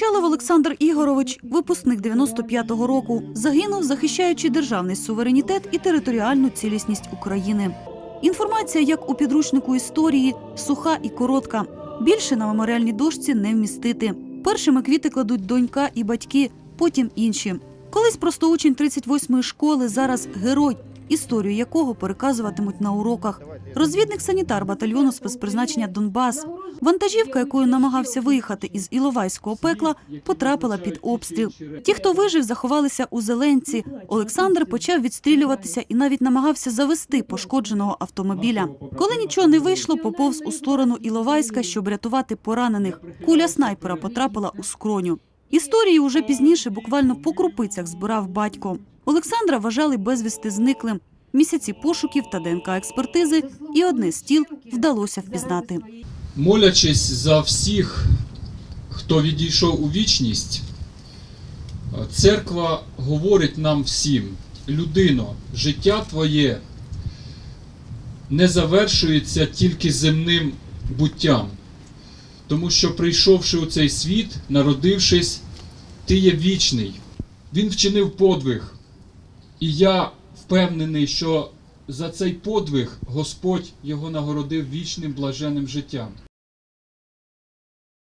Олександр Ігорович, випускник 95-го року, загинув, захищаючи державний суверенітет і територіальну цілісність України. Інформація, як у підручнику історії, суха і коротка. Більше на меморіальній дошці не вмістити. Першими квіти кладуть донька і батьки, потім інші. Колись просто учень 38-ї школи, зараз герой, історію якого переказуватимуть на уроках. Розвідник-санітар батальйону спецпризначення Донбас. Вантажівка, якою намагався виїхати із Іловайського пекла, потрапила під обстріл. Ті, хто вижив, заховалися у Зеленці. Олександр почав відстрілюватися і навіть намагався завести пошкодженого автомобіля. Коли нічого не вийшло, поповз у сторону Іловайська, щоб рятувати поранених. Куля снайпера потрапила у скроню. Історії уже пізніше буквально по крупицях збирав батько. Олександра вважали безвісти зниклим. Місяці пошуків та ДНК експертизи, і одне з тіл вдалося впізнати. Молячись за всіх, хто відійшов у вічність, церква говорить нам всім: людино, життя твоє не завершується тільки земним буттям, тому що прийшовши у цей світ, народившись, ти є вічний. Він вчинив подвиг. І я впевнений, що за цей подвиг Господь його нагородив вічним блаженним життям.